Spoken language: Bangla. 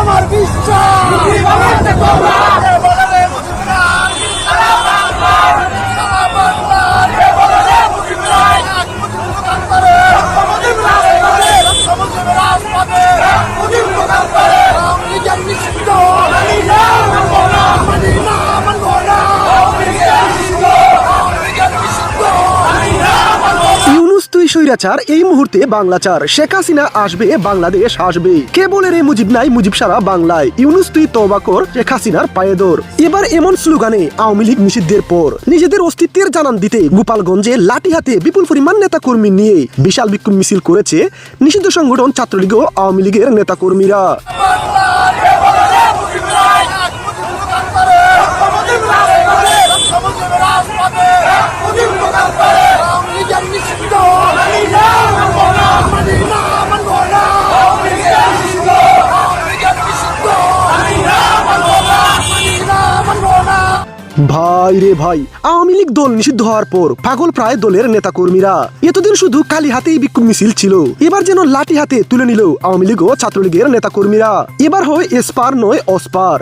আমার বিশ্বাস। তুই স্বৈরাচার, এই মুহূর্তে বাংলাচার শেখ হাসিনা আসবে, বাংলাদেশ আসবে। কে বলে রে মুজিব নাই, মুজিব সারা বাংলায়। ইউনুস তুই তবা কর, শেখ হাসিনার পায়ে দর এবার এমন স্লোগানে আওয়ামী লীগ নিষিদ্ধের পর। নিজেদের অস্তিত্বের জানান দিতে গোপালগঞ্জে লাঠি হাতে বিপুল পরিমাণ নেতা কর্মী নিয়ে বিশাল বিক্ষোভ মিছিল করেছে নিষিদ্ধ সংগঠন ছাত্রলীগ ও আওয়ামী লীগের নেতা ভাই রে ভাই, আওয়ামী লীগ দল নিষিদ্ধ হওয়ার পর পাগল প্রায় দলের নেতা কর্মীরা এতদিন শুধু কালি হাতেই বিক্ষোভ মিছিল ছিল। এবার যেন লাঠি হাতে তুলে নিল আওয়ামী লীগ ও ছাত্রলীগের নেতা কর্মীরা এবার হয় এসপার নয় অসপার।